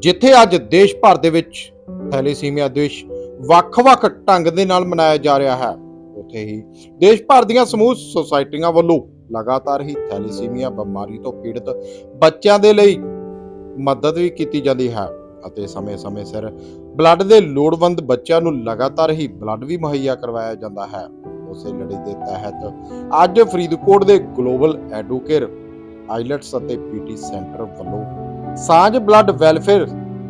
ਜਿੱਥੇ ਅੱਜ ਦੇਸ਼ ਭਰ ਦੇ ਵਿੱਚ ਥੈਲੇਸੀਮੀਆ ਦਿਵਸ ਵੱਖ-ਵੱਖ ਢੰਗ ਦੇ ਨਾਲ ਮਨਾਇਆ ਜਾ ਰਿਹਾ ਹੈ, ਉੱਥੇ ਹੀ ਦੇਸ਼ ਭਰ ਦੀਆਂ ਸਮੂਹ ਸੁਸਾਇਟੀਆਂ ਵੱਲੋਂ ਲਗਾਤਾਰ ਹੀ ਥੈਲੇਸੀਮੀਆ ਬਿਮਾਰੀ ਤੋਂ ਪੀੜਤ ਬੱਚਿਆਂ ਦੇ ਲਈ ਮਦਦ ਵੀ ਕੀਤੀ ਜਾਂਦੀ ਹੈ ਅਤੇ ਸਮੇਂ-ਸਮੇਂ ਸਿਰ ਬਲੱਡ ਦੇ ਲੋੜਵੰਦ ਬੱਚਿਆਂ ਨੂੰ ਲਗਾਤਾਰ ਹੀ ਬਲੱਡ ਵੀ ਮੁਹੱਈਆ ਕਰਵਾਇਆ ਜਾਂਦਾ ਹੈ। ਉਸੇ ਲੜੀ ਦੇ ਤਹਿਤ ਅੱਜ ਫਰੀਦਕੋਟ ਦੇ ਗਲੋਬਲ ਐਡੂਕੇਅਰ ਆਈਲੈਟਸ ਅਤੇ ਪੀਟੀ ਸੈਂਟਰ ਵੱਲੋਂ ਸਾਂਝ ਬਲੱਡ ਵੈਲਫੇਅਰ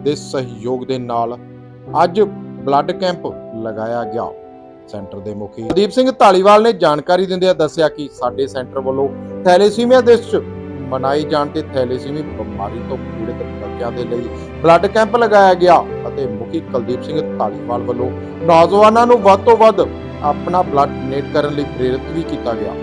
ਦੇ ਸਹਿਯੋਗ ਦੇ ਨਾਲ ਅੱਜ ਬਲੱਡ ਕੈਂਪ ਲਗਾਇਆ ਗਿਆ। ਸੈਂਟਰ ਦੇ ਮੁਖੀ ਦੀਪ ਸਿੰਘ ਢਾਲੀਵਾਲ ਨੇ ਜਾਣਕਾਰੀ ਦਿੰਦਿਆਂ ਦੱਸਿਆ ਕਿ ਸਾਡੇ ਸੈਂਟਰ ਵੱਲੋਂ ਥੈਲੇਸੀਮੀਆ ਦੇ ਵਿੱਚ ਮਨਾਈ ਜਾਣ ਤੇ ਥੈਲੇਸੀਮੀ ਬਿਮਾਰੀ ਤੋਂ ਪੀੜਤ ਬੱਚਿਆਂ ਦੇ ਲਈ ਬਲੱਡ ਕੈਂਪ ਲਗਾਇਆ ਗਿਆ ਅਤੇ ਮੁਖੀ ਕੁਲਦੀਪ ਸਿੰਘ ਢਾਲੀਵਾਲ ਵੱਲੋਂ ਨੌਜਵਾਨਾਂ ਨੂੰ ਵੱਧ ਤੋਂ ਵੱਧ ਆਪਣਾ ਬਲੱਡ ਡੋਨੇਟ ਕਰਨ ਲਈ ਪ੍ਰੇਰਿਤ ਵੀ ਕੀਤਾ ਗਿਆ।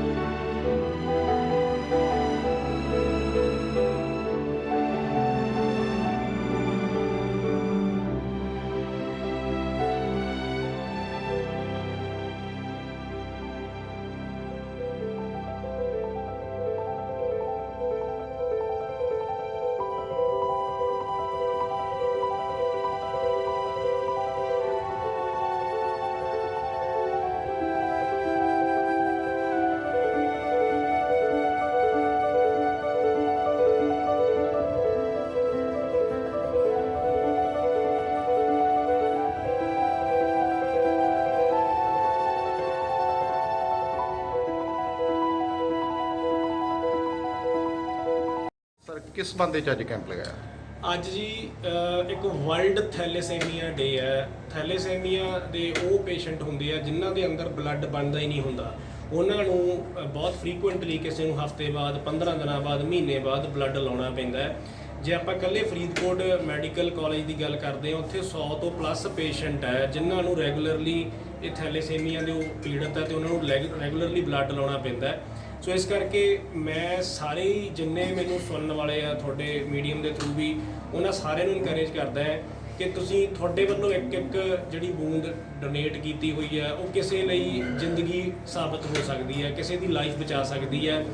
ਕਿਸ ਬੰਦੇ ਚ ਅੱਜ ਕੈਂਪ ਲਗਾਇਆ? ਅੱਜ ਜੀ ਅਹ, ਇੱਕ ਵਰਲਡ ਥੈਲੇਸੇਮੀਆ ਡੇ ਹੈ। ਥੈਲੇਸੇਮੀਆ ਦੇ ਉਹ ਪੇਸ਼ੈਂਟ ਹੁੰਦੇ ਆ ਜਿਨ੍ਹਾਂ ਦੇ ਅੰਦਰ ਬਲੱਡ ਬਣਦਾ ਹੀ ਨਹੀਂ ਹੁੰਦਾ। ਉਹਨਾਂ ਨੂੰ ਅਹ, ਬਹੁਤ ਫ੍ਰੀਕੁਐਂਟਲੀ ਕਿਸੇ ਨੂੰ ਹਫ਼ਤੇ ਬਾਅਦ 15 ਦਿਨਾਂ ਬਾਅਦ ਮਹੀਨੇ ਬਾਅਦ ਬਲੱਡ ਲਾਉਣਾ ਪੈਂਦਾ ਹੈ। ਜੇ ਆਪਾਂ ਇਕੱਲੇ ਫਰੀਦਕੋਟ ਮੈਡੀਕਲ ਕਾਲਜ ਦੀ ਗੱਲ ਕਰਦੇ ਹਾਂ ਉੱਥੇ 100 ਤੋਂ ਪਲੱਸ ਪੇਸ਼ੈਂਟ ਹੈ ਜਿਨ੍ਹਾਂ ਨੂੰ ਰੈਗੂਲਰਲੀ ਇਹ ਥੈਲੇਸੇਮੀਆ ਦੇ ਉਹ ਪੀੜਤ ਹੈ ਤੇ ਉਹਨਾਂ ਨੂੰ ਰੈਗੂਲਰਲੀ ਬਲੱਡ ਲਾਉਣਾ ਪੈਂਦਾ ਹੈ। ਸੋ ਇਸ ਕਰਕੇ ਮੈਂ ਸਾਰੇ ਹੀ ਜਿੰਨੇ ਮੈਨੂੰ ਸੁਣਨ ਵਾਲੇ ਆ ਤੁਹਾਡੇ ਮੀਡੀਅਮ ਦੇ ਥਰੂ ਵੀ, ਉਹਨਾਂ ਸਾਰਿਆਂ ਨੂੰ ਇਨਕਰੇਜ ਕਰਦਾ ਹੈ ਕਿ ਤੁਸੀਂ ਤੁਹਾਡੇ ਵੱਲੋਂ ਇੱਕ ਇੱਕ ਜਿਹੜੀ ਬੂੰਦ ਡੋਨੇਟ ਕੀਤੀ ਹੋਈ ਹੈ, ਉਹ ਕਿਸੇ ਲਈ ਜ਼ਿੰਦਗੀ ਸਾਬਤ ਹੋ ਸਕਦੀ ਹੈ, ਕਿਸੇ ਦੀ ਲਾਈਫ ਬਚਾ ਸਕਦੀ ਹੈ।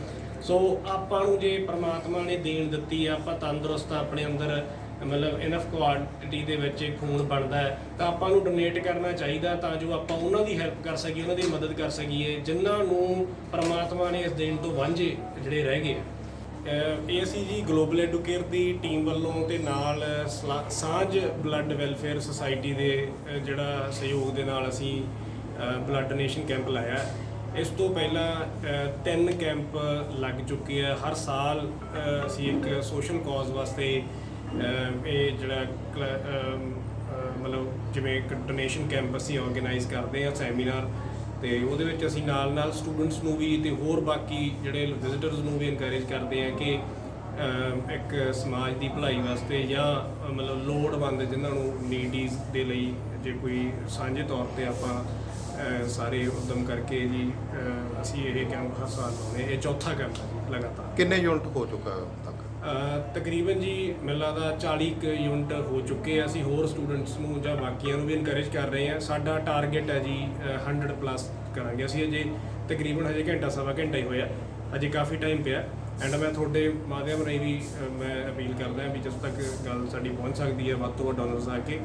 ਸੋ ਆਪਾਂ ਨੂੰ ਜੇ ਪ੍ਰਮਾਤਮਾ ਨੇ ਦੇਣ ਦਿੱਤੀ ਹੈ, ਆਪਾਂ ਤੰਦਰੁਸਤ ਆਪਣੇ ਅੰਦਰ ਮਤਲਬ ਇਨਫ ਕੁਆਂਟੀਟੀ ਦੇ ਵਿੱਚ ਖੂਨ ਬਣਦਾ ਹੈ, ਤਾਂ ਆਪਾਂ ਨੂੰ ਡੋਨੇਟ ਕਰਨਾ ਚਾਹੀਦਾ ਤਾਂ ਜੋ ਆਪਾਂ ਉਹਨਾਂ ਦੀ ਹੈਲਪ ਕਰ ਸਕੀਏ, ਉਹਨਾਂ ਦੀ ਮਦਦ ਕਰ ਸਕੀਏ, ਜਿਨ੍ਹਾਂ ਨੂੰ ਪਰਮਾਤਮਾ ਨੇ ਇਸ ਦੇਣ ਤੋਂ ਵਾਂਝੇ ਜਿਹੜੇ ਰਹਿ ਗਏ ਇਹ ਅਸੀਂ ਜੀ ਗਲੋਬਲ ਐਡੂਕੇਅਰ ਦੀ ਟੀਮ ਵੱਲੋਂ ਤੇ ਨਾਲ ਸਲਾ- ਸਾਂਝ ਬਲੱਡ ਵੈਲਫੇਅਰ ਸੁਸਾਇਟੀ ਦੇ ਜਿਹੜਾ ਸਹਿਯੋਗ ਦੇ ਨਾਲ ਅਸੀਂ ਬਲੱਡ ਡੋਨੇਸ਼ਨ ਕੈਂਪ ਲਾਇਆ ਇਸ ਤੋਂ ਪਹਿਲਾਂ ਤਿੰਨ ਕੈਂਪ ਲੱਗ ਚੁੱਕੇ ਆ। ਹਰ ਸਾਲ ਅਸੀਂ ਇੱਕ ਸੋਸ਼ਲ ਕਾਜ਼ ਵਾਸਤੇ ਇਹ ਜਿਹੜਾ ਕਲ- ਮਤਲਬ ਜਿਵੇਂ ਇੱਕ ਡੋਨੇਸ਼ਨ ਕੈਂਪ ਅਸੀਂ ਆਰਗੇਨਾਈਜ਼ ਕਰਦੇ ਆ ਸੈਮੀਨਾਰ ਤੇ ਉਹਦੇ ਵਿੱਚ ਅਸੀਂ ਨਾਲ ਨਾਲ ਸਟੂਡੈਂਟਸ ਨੂੰ ਵੀ ਤੇ ਹੋਰ ਬਾਕੀ ਜਿਹੜੇ ਵਿਜ਼ਿਟਰਸ ਨੂੰ ਵੀ ਇਨਕਰੇਜ ਕਰਦੇ ਆ ਕਿ ਇੱਕ ਸਮਾਜ ਦੀ ਭਲਾਈ ਵਾਸਤੇ ਜਾਂ ਮਤਲਬ ਲੋੜਵੰਦ ਜਿਨ੍ਹਾਂ ਨੂੰ ਨੀਡੀਜ਼ ਦੇ ਲਈ ਜੇ ਕੋਈ ਸਾਂਝੇ ਤੌਰ ਤੇ ਆਪਾਂ ਸਾਰੇ ਉਦਮ ਕਰਕੇ ਜੀ ਅਸੀਂ ਇਹ ਕੈਂਪ ਹਰ ਸਾਲ ਲਾਉਂਦੇ ਇਹ ਚੌਥਾ ਕੈਂਪ ਹੈ ਜੀ, ਲਗਾਤਾਰ। ਕਿੰਨੇ ਯੂਨਿਟ ਹੋ ਚੁੱਕਾ ਤੱਕ? ਤਕਰੀਬਨ ਜੀ ਮੈਨੂੰ ਲੱਗਦਾ 40 ਕੁ ਯੂਨਿਟ ਹੋ ਚੁੱਕੇ ਆ। ਅਸੀਂ ਹੋਰ ਸਟੂਡੈਂਟਸ ਨੂੰ ਜਾਂ ਬਾਕੀਆਂ ਨੂੰ ਵੀ ਇਨਕਰੇਜ ਕਰ ਰਹੇ ਆ ਸਾਡਾ ਟਾਰਗੇਟ ਹੈ ਜੀ ਅ, 100 ਪਲੱਸ ਕਰਾਂਗੇ। ਅਸੀਂ ਅਜੇ ਤਕਰੀਬਨ ਹਜੇ ਘੰਟਾ ਸਵਾ ਘੰਟਾ ਹੀ ਹੋਇਆ। ਅਜੇ ਕਾਫੀ ਟਾਈਮ ਪਿਆ। ਐਂਡ ਮੈਂ ਤੁਹਾਡੇ ਮਾਧਿਅਮ ਰਾਹੀਂ ਵੀ ਮੈਂ ਅਪੀਲ ਕਰਦਾ ਵੀ ਜਦੋਂ ਤੱਕ ਗੱਲ ਸਾਡੀ ਪਹੁੰਚ ਸਕਦੀ ਹੈ ਵੱਧ ਤੋਂ ਵੱਧ ਡੋਨਰਸ ਆ ਕੇ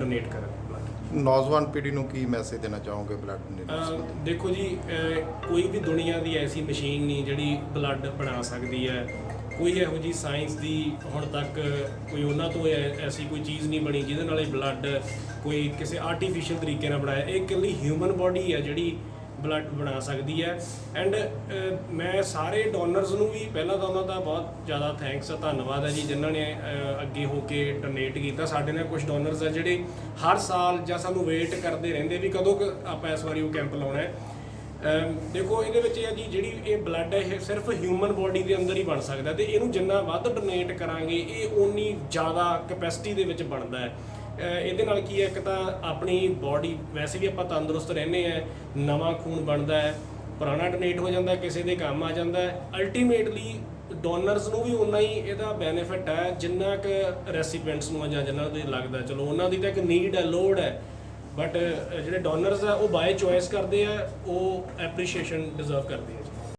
ਡੋਨੇਟ ਕਰਨ। ਨੌਜਵਾਨ ਪੀੜ੍ਹੀ ਨੂੰ ਕੀ ਮੈਸੇਜ ਦੇਣਾ ਚਾਹੋਗੇ ਬਲੱਡ ਡੋਨੇਸ਼ਨ ਦੇਖੋ ਜੀ ਕੋਈ ਵੀ ਦੁਨੀਆ ਦੀ ਐਸੀ ਮਸ਼ੀਨ ਨਹੀਂ ਜਿਹੜੀ ਬਲੱਡ ਬਣਾ ਸਕਦੀ ਹੈ। ਕੋਈ ਇਹੋ ਜੀ ਸਾਇੰਸ ਦੀ ਹੁਣ ਤੱਕ ਕੋਈ ਉਹਨਾਂ ਤੋਂ ਐ- ਐਸੀ ਕੋਈ ਚੀਜ਼ ਨਹੀਂ ਬਣੀ ਜਿਹਦੇ ਨਾਲ ਇਹ ਬਲੱਡ ਕੋਈ ਕਿਸੇ ਆਰਟੀਫੀਸ਼ੀਅਲ ਤਰੀਕੇ ਨਾਲ ਬਣਾਇਆ। ਇਹ ਇਕੱਲੀ ਹਿਊਮਨ ਬੋਡੀ ਹੈ ਜਿਹੜੀ ਬਲੱਡ ਬਣਾ ਸਕਦੀ ਹੈ ਐਂਡ ਮੈਂ ਸਾਰੇ ਡੋਨਰਸ ਨੂੰ ਵੀ ਪਹਿਲਾਂ ਤਾਂ ਉਹਨਾਂ ਦਾ ਬਹੁਤ ਜ਼ਿਆਦਾ ਥੈਂਕਸ ਧੰਨਵਾਦ ਹੈ ਜੀ, ਜਿਨ੍ਹਾਂ ਨੇ ਅੱਗੇ ਹੋ ਕੇ ਡੋਨੇਟ ਕੀਤਾ। ਸਾਡੇ ਨਾਲ ਕੁਝ ਡੋਨਰਸ ਆ ਜਿਹੜੇ ਹਰ ਸਾਲ ਜਾਂ ਸਾਨੂੰ ਵੇਟ ਕਰਦੇ ਰਹਿੰਦੇ ਵੀ ਕਦੋਂ ਕੁ ਆਪਾਂ ਇਸ ਵਾਰੀ ਉਹ ਕੈਂਪ ਲਾਉਣਾ ਹੈ। ਦੇਖੋ, ਇਹਦੇ ਵਿੱਚ ਇਹ ਹੈ ਜੀ ਜਿਹੜੀ ਇਹ ਬਲੱਡ ਹੈ, ਇਹ ਸਿਰਫ ਹਿਊਮਨ ਬੋਡੀ ਦੇ ਅੰਦਰ ਹੀ ਬਣ ਸਕਦਾ ਤੇ ਇਹਨੂੰ ਜਿੰਨਾ ਵੱਧ ਡੋਨੇਟ ਕਰਾਂਗੇ, ਇਹ ਓਨੀ ਜ਼ਿਆਦਾ ਕੈਪੈਸਿਟੀ ਦੇ ਵਿੱਚ ਬਣਦਾ ਹੈ। ਇਹਦੇ ਨਾਲ ਕੀ ਹੈ, ਇੱਕ ਤਾਂ ਆਪਣੀ ਬਾਡੀ ਵੈਸੇ ਵੀ ਆਪਾਂ ਤੰਦਰੁਸਤ ਰਹਿੰਦੇ ਆ ਨਵਾਂ ਖੂਨ ਬਣਦਾ ਹੈ, ਪੁਰਾਣਾ ਡੋਨੇਟ ਹੋ ਜਾਂਦਾ ਕਿਸੇ ਦੇ ਕੰਮ ਆ ਜਾਂਦਾ ਹੈ ਅਲਟੀਮੇਟਲੀ ਡੋਨਰਸ ਨੂੰ ਵੀ ਉਨਾ ਹੀ ਇਹਦਾ ਬੈਨੀਫਿਟ ਹੈ, ਜਿੰਨਾ ਕੁ ਰੈਸੀਪੈਂਟਸ ਨੂੰ ਜਾਂ ਜਿਨ੍ਹਾਂ ਦੇ ਲੱਗਦਾ ਚਲੋ, ਉਹਨਾਂ ਦੀ ਤਾਂ ਇੱਕ ਨੀਡ ਹੈ, ਲੋੜ ਹੈ ਬਟ uh, ਜਿਹੜੇ ਡੋਨਰਸ ਆ ਉਹ ਬਾਏ ਚੋਇਸ ਕਰਦੇ ਆ ਉਹ ਐਪਰੀਸ਼ੀਏਸ਼ਨ ਡਿਜ਼ਰਵ ਕਰਦੇ ਆ